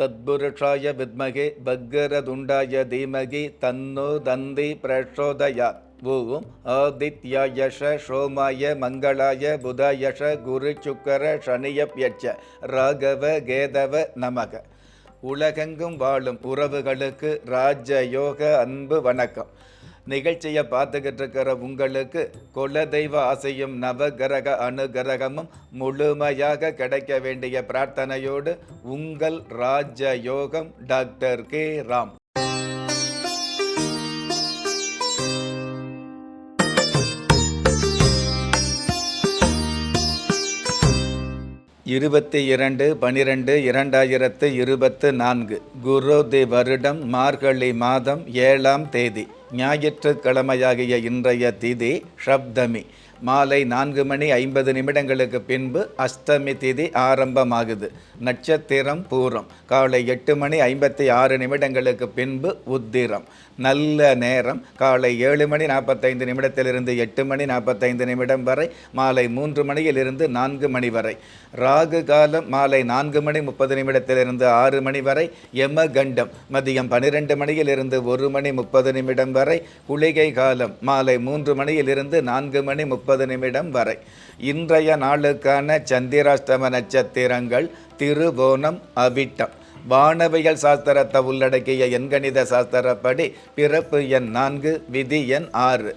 தத்புருஷாய வித்மகே பக்கரதுண்டாய தீமகி தன்னு தந்தி பிரச்சோதயாத் ஓம் ஆதித்யாயஷ சோமாய மங்களாய புதாயஷ குரு சுக்கர சனியப்யட்ச ராகவ கேதவ நமக உலகெங்கும் வாழும் உறவுகளுக்கு ராஜயோக அன்பு வணக்கம். நிகழ்ச்சியை பார்த்துக்கிட்டு இருக்கிற உங்களுக்கு குலதெய்வ ஆசையும் நவகிரக அனுகிரகமும் முழுமையாக கிடைக்க வேண்டிய பிரார்த்தனையோடு உங்கள் ராஜ யோகம் டாக்டர் கே ராம். இருபத்தி இரண்டு பனிரெண்டு இரண்டாயிரத்து இருபத்து நான்கு குரோதி வருடம் மார்கழி மாதம் ஏழாம் தேதி. ஞாயிற்றுக்கிழமையாகிய இன்றைய திதி ஷப்தமி. மாலை நான்கு மணி ஐம்பது நிமிடங்களுக்கு பின்பு அஷ்டமி திதி ஆரம்பமாகுது. நட்சத்திரம் பூரம். காலை எட்டு மணி ஐம்பத்தி ஆறு நிமிடங்களுக்கு பின்பு உத்திரம். நல்ல நேரம். காலை ஏழு மணி நாற்பத்தைந்து நிமிடத்திலிருந்து எட்டு மணி நாற்பத்தைந்து நிமிடம் வரை மாலை மூன்று மணியிலிருந்து நான்கு மணி வரை. ராகு காலம் மாலை நான்கு மணி முப்பது நிமிடத்திலிருந்து ஆறு மணி வரை யம கண்டம் மதியம் பன்னிரெண்டு மணியிலிருந்து ஒரு மணி முப்பது நிமிடம் வரை குளிகை காலம் மாலை மூன்று மணியிலிருந்து நான்கு மணி முப்பது நிமிடம் வரை. இன்றைய நாளுக்கான சந்திராஷ்டம நட்சத்திரங்கள் திருவோணம் அவிட்டம். வானவியல் சாஸ்திரத்தை உள்ளடக்கிய எண்கணித சாஸ்திரப்படி பிறப்பு எண் நான்கு விதி எண் ஆறு.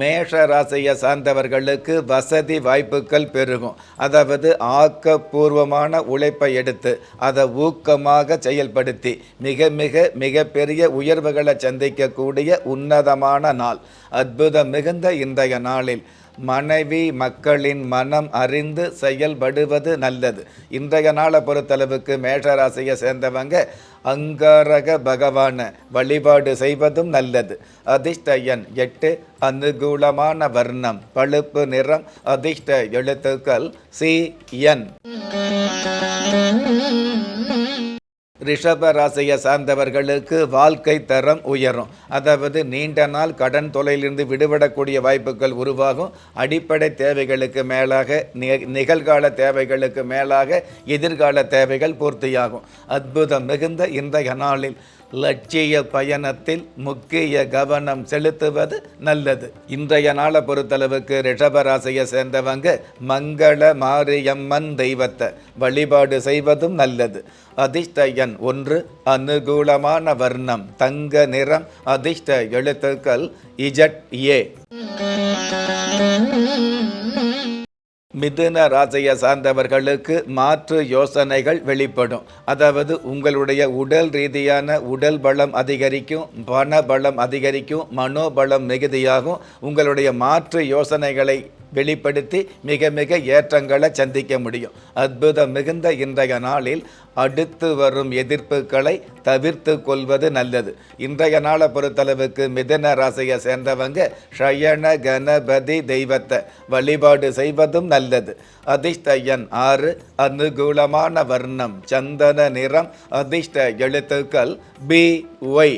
மேஷ ராசியை சார்ந்தவர்களுக்கு வசதி வாய்ப்புகள் பெருகும். அதாவது ஆக்கப்பூர்வமான உழைப்பை எடுத்து அதை ஊக்கமாக செயல்படுத்தி மிக மிக மிகப்பெரிய உயர்வுகளை சந்திக்கக்கூடிய உன்னதமான நாள். அற்புதம் மிகுந்த இன்றைய நாளில் மனைவி மக்களின் மனம் அறிந்து செயல்படுவது நல்லது. இன்றைய நாளை பொறுத்தளவுக்கு மேஷராசியை சேர்ந்தவங்க அங்காரக பகவான வழிபாடு செய்வதும் நல்லது. அதிர்ஷ்ட எண் எட்டு அனுகூலமான வர்ணம் பழுப்பு நிறம் அதிர்ஷ்ட எழுத்துக்கள் சி என். ரிஷப ராசியை சார்ந்தவர்களுக்கு வாழ்க்கை தரம் உயரும். அதாவது நீண்ட நாள் கடன் தொலையிலிருந்து விடுபடக்கூடிய வாய்ப்புகள் உருவாகும். அடிப்படை தேவைகளுக்கு மேலாக நி- நிகழ்கால தேவைகளுக்கு மேலாக எதிர்கால தேவைகள் பூர்த்தியாகும். அற்புதம் மிகுந்த இன்றைய நாளில் லட்சிய பயணத்தில் முக்கிய கவனம் செலுத்துவது நல்லது. இன்றைய நாளை பொறுத்தளவுக்கு ரிஷபராசியை சேர்ந்தவங்க மங்கள மாரியம்மன் தெய்வத்தை வழிபாடு செய்வதும் நல்லது. அதிர்ஷ்ட எண் ஒன்று அனுகூலமான வர்ணம் தங்க நிறம் அதிர்ஷ்ட எழுத்துக்கள் இஜட் ஏ. மிதுன ராசியை சார்ந்தவர்களுக்கு மாற்று யோசனைகள் வெளிப்படும். அதாவது உங்களுடைய உடல் ரீதியான உடல் பலம் அதிகரிக்கும் பண பலம் அதிகரிக்கும் மனோபலம் மிகுதியாகும். உங்களுடைய மாற்று யோசனைகளை வெளிப்படுத்தி மிக மிக ஏற்றங்களை சந்திக்க முடியும். அற்புதம் மிகுந்த இன்றைய நாளில் அடுத்து வரும் எதிர்ப்புகளை தவிர்த்து கொள்வது நல்லது. இன்றைய நாளை பொறுத்தளவுக்கு மிதன ராசியை சேர்ந்தவங்க ஷயன கணபதி தெய்வத்தை வழிபாடு செய்வதும் நல்லது. அதிர்ஷ்ட எண் ஆறு அனுகூலமான வர்ணம் சந்தன நிறம் அதிர்ஷ்ட எழுத்துக்கள் பி ஒய்.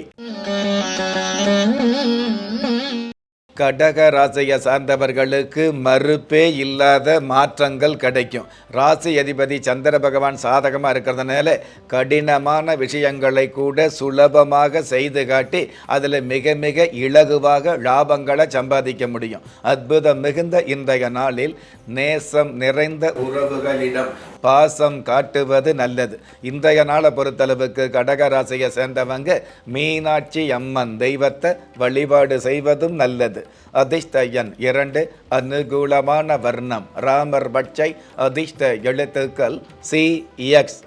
கடக ராசியை சார்ந்தவர்களுக்கு மறுப்பே இல்லாத மாற்றங்கள் கிடைக்கும். ராசி அதிபதி சந்திர பகவான் சாதகமாக இருக்கிறதுனால கடினமான விஷயங்களை கூட சுலபமாக செய்து காட்டி அதில் மிக மிக இலகுவாக லாபங்களை சம்பாதிக்க முடியும். அற்புதம் மிகுந்த இன்றைய நாளில் நேசம் நிறைந்த உறவுகளிடம் பாசம் காட்டுவது நல்லது. இன்றைய நாளை பொறுத்தளவுக்கு கடகராசியை சேர்ந்தவங்க மீனாட்சி அம்மன் தெய்வத்தை வழிபாடு செய்வதும் நல்லது. அதிர்ஷ்ட இரண்டு அனுகூலமான வர்ணம். ராமர் பட்சை அதிர்ஷ்ட எழுத்துக்கள் சி எக்ஸ்.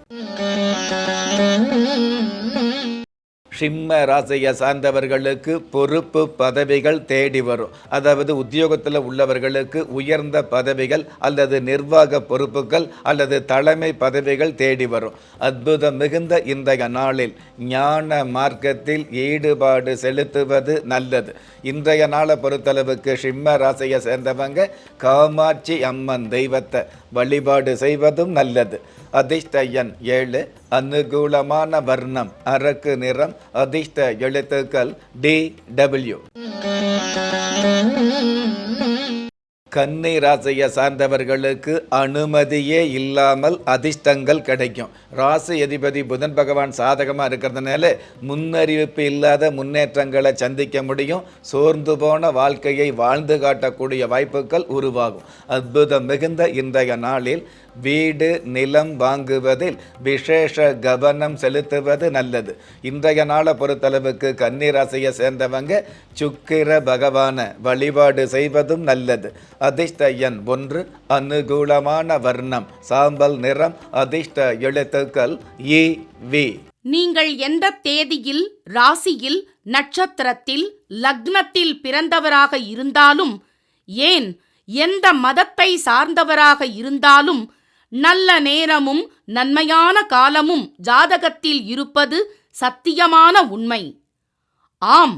சிம்ம ராசியை சார்ந்தவர்களுக்கு பொறுப்பு பதவிகள் தேடி வரும். அதாவது உத்தியோகத்தில் உள்ளவர்களுக்கு உயர்ந்த பதவிகள் அல்லது நிர்வாக பொறுப்புகள் அல்லது தலைமை பதவிகள் தேடி வரும். அற்புதம் மிகுந்த இன்றைய நாளில் ஞான மார்க்கத்தில் ஈடுபாடு செலுத்துவது நல்லது. இன்றைய நாளை பொறுத்தளவுக்கு சிம்ம ராசியை சேர்ந்தவங்க காமாட்சி அம்மன் தெய்வத்தை வழிபாடு செய்வதும் நல்லது. அதிர்ஷ்டயன் ஏழு அனுகூலமான வர்ணம் அரக்கு நிறம் அதிர்ஷ்ட எழுத்துக்கள் டி டபிள்யூ கன்னி ராசியை சார்ந்தவர்களுக்கு அனுமதியே இல்லாமல் அதிர்ஷ்டங்கள் கிடைக்கும். ராசி அதிபதி புதன் பகவான் சாதகமாக இருக்கிறதுனால முன்னறிவிப்பு இல்லாத முன்னேற்றங்களை சந்திக்க முடியும். சோர்ந்து போன வாழ்க்கையை வாழ்ந்து காட்டக்கூடிய வாய்ப்புகள் உருவாகும். அற்புதம் மிகுந்த இன்றைய நாளில் வீடு நிலம் வாங்குவதில் விசேஷ கவனம் செலுத்துவது நல்லது. இன்றைய நாளை பொறுத்தளவுக்கு கன்னிராசியை சேர்ந்தவங்க சுக்கிர பகவான வழிபாடு செய்வதும் நல்லது. அதிர்ஷ்ட எண் ஒன்று அனுகூலமான வர்ணம் சாம்பல் நிறம் அதிர்ஷ்ட எழுத்துக்கள் ஏ வி. நீங்கள் எந்த தேதியில் ராசியில் நட்சத்திரத்தில் லக்னத்தில் பிறந்தவராக இருந்தாலும் ஏன் எந்த மதத்தை சார்ந்தவராக இருந்தாலும் நல்ல நேரமும் நன்மையான காலமும் ஜாதகத்தில் இருப்பது சத்தியமான உண்மை. ஆம்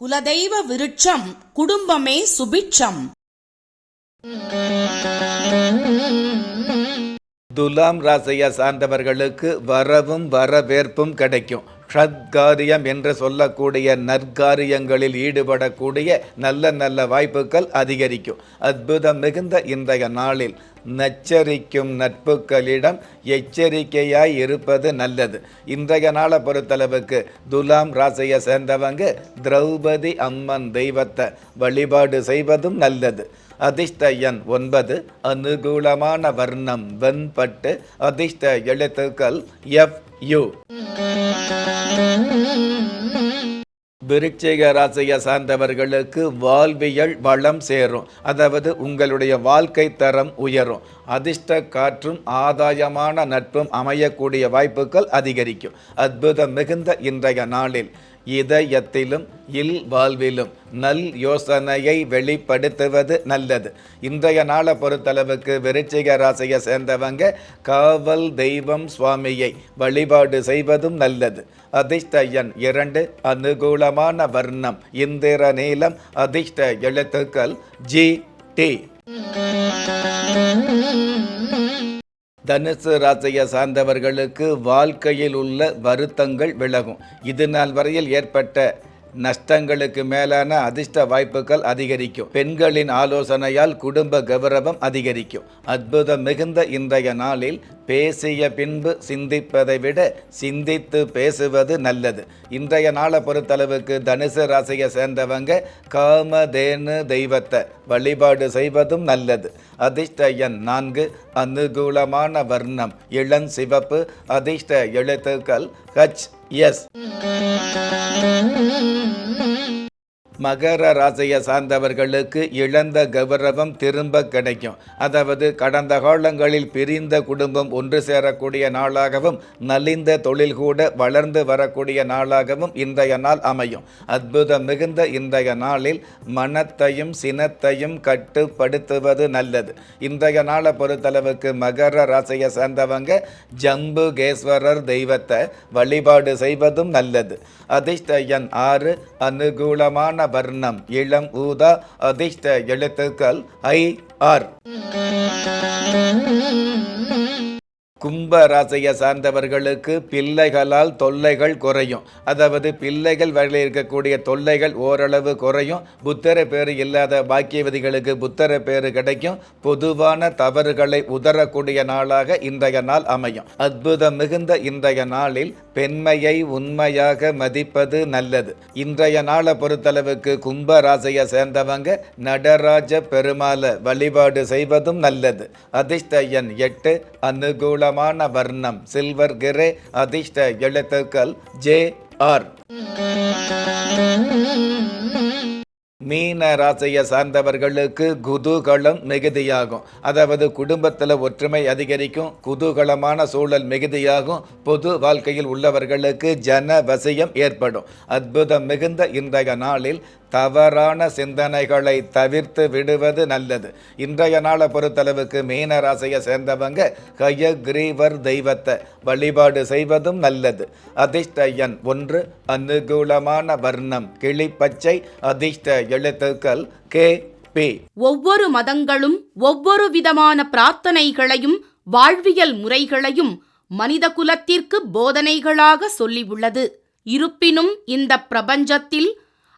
குலதெய்வ விருட்சம் குடும்பமே சுபிட்சம். துலாம் ராசியை சார்ந்தவர்களுக்கு வரவும் வரவேற்பும் கிடைக்கும். ஷத்காரியம் என்று சொல்லக்கூடிய நற்காரியங்களில் ஈடுபடக்கூடிய நல்ல நல்ல வாய்ப்புகள் அதிகரிக்கும். அற்புதம் மிகுந்த இன்றைய நாளில் நச்சரிக்கும் நட்புகளிடம் எச்சரிக்கையாய் இருப்பது நல்லது. இன்றைய நாளை பொறுத்தளவுக்கு துலாம் ராசியை சேர்ந்தவங்க திரௌபதி அம்மன் தெய்வத்தை வழிபாடு செய்வதும் நல்லது. அதிர்ஷ்ட எண் ஒன்பது அனுகூலமான வர்ணம் வெண்பட்டு அதிர்ஷ்ட எழுத்துக்கள் எஃப் யு. விருட்சிக ராசியை சார்ந்தவர்களுக்கு வாழ்வியல் வளம் சேரும். அதாவது உங்களுடைய வாழ்க்கை தரம் உயரும். அதிர்ஷ்ட காற்றும் ஆதாயமான நட்பும் அமையக்கூடிய வாய்ப்புகள் அதிகரிக்கும். அற்புதம் மிகுந்த இன்றைய நாளில். இதயத்திலும் இல் வாழ்விலும் நல் யோசனையை வெளிப்படுத்துவது நல்லது. இன்றைய நாளை பொறுத்தளவுக்கு விருச்சிக ராசியை சேர்ந்தவங்க காவல் தெய்வம் சுவாமியை வழிபாடு செய்வதும் நல்லது. அதிர்ஷ்ட எண் இரண்டு அனுகூலமான வர்ணம் இந்திர நீளம் அதிர்ஷ்ட எழுத்துக்கள் ஜி டி. தனுசு ராசியை சார்ந்தவர்களுக்கு வாழ்க்கையில் உள்ள வருத்தங்கள் விலகும். இது நாள் வரையில் ஏற்பட்ட நஷ்டங்களுக்கு மேலான அதிர்ஷ்ட வாய்ப்புகள் அதிகரிக்கும். பெண்களின் ஆலோசனையால் குடும்ப கௌரவம் அதிகரிக்கும். அற்புதம் மிகுந்த இன்றைய நாளில் பேசிய பின்பு சிந்திப்பதை விட சிந்தித்து பேசுவது நல்லது. இன்றைய நாளை பொறுத்தளவுக்கு தனுசு ராசியை சேர்ந்தவங்க காமதேனு தெய்வத்தை வழிபாடு செய்வதும் நல்லது. அதிர்ஷ்ட எண் நான்கு அனுகூலமான வர்ணம் இளம் சிவப்பு அதிர்ஷ்ட எழுத்துக்கள் ஹச் எஸ் மகர ராசியை சார்ந்தவர்களுக்கு இழந்த கௌரவம் திரும்ப கிடைக்கும். அதாவது கடந்த காலங்களில் பிரிந்த குடும்பம் ஒன்று சேரக்கூடிய நாளாகவும் நலிந்த தொழில் கூட வளர்ந்து வரக்கூடிய நாளாகவும் இன்றைய நாள் அமையும். அற்புதம் மிகுந்த இன்றைய நாளில் மனத்தையும் சினத்தையும் கட்டுப்படுத்துவது நல்லது. இன்றைய நாளை பொறுத்தளவுக்கு மகர ராசியை சேர்ந்தவங்க ஜம்புகேஸ்வரர் தெய்வத்தை வழிபாடு செய்வதும் நல்லது. அதிர்ஷ்ட எண் ஆறு அனுகூலமான வர்ணம் இளம் ஊதா அதிர்ஷ்ட எழுத்துக்கள் ஐ ஆர். கும்ப ராசியை சார்ந்தவர்களுக்கு பிள்ளைகளால் தொல்லைகள் குறையும். அதாவது பிள்ளைகள் வரையில் இருக்கக்கூடிய தொல்லைகள் ஓரளவு குறையும். புத்தர பேர் இல்லாத பாக்கியவதிகளுக்கு புத்தர பேர் கிடைக்கும். பொதுவான தவறுகளை உதறக்கூடிய நாளாக இன்றைய நாள் அமையும். அற்புதம் மிகுந்த இன்றைய நாளில் பெண்மையை உண்மையாக மதிப்பது நல்லது. இன்றைய நாளை பொறுத்தளவுக்கு கும்ப ராசியை சேர்ந்தவங்க நடராஜ பெருமாளை வழிபாடு செய்வதும் நல்லது. அதிர்ஷ்ட எண் எட்டு அனுகூலமான வர்ணம் சில்வர் கிரே அதிர்ஷ்ட எழுத்துக்கள் ஜே ஆர். மீன ராசியை சார்ந்தவர்களுக்கு குதூகலம் மிகுதியாகும். அதாவது குடும்பத்தில் ஒற்றுமை அதிகரிக்கும் குதூகலமான சூழல் மிகுதியாகும் பொது வாழ்க்கையில் உள்ளவர்களுக்கு ஜன வசியம் ஏற்படும். அற்புதம் மிகுந்த இன்றைய நாளில் தவறான சிந்தனைகளை தவிர்த்து விடுவது நல்லது. இன்றைய நாளை பொறுத்தளவுக்கு மீன ராசியை சேர்ந்தவங்க கயக்ரீவர் தெய்வத்தை வழிபாடு செய்வதும் நல்லது. அதிர்ஷ்ட எண் ஒன்று அனுகூலமான வர்ணம் கிளிப்பச்சை அதிர்ஷ்ட எழுத்துக்கள் கே பி. ஒவ்வொரு மதங்களும் ஒவ்வொரு விதமான பிரார்த்தனைகளையும் வாழ்வியல் முறைகளையும் மனித குலத்திற்கு போதனைகளாக சொல்லியுள்ளது. இருப்பினும் இந்த பிரபஞ்சத்தில்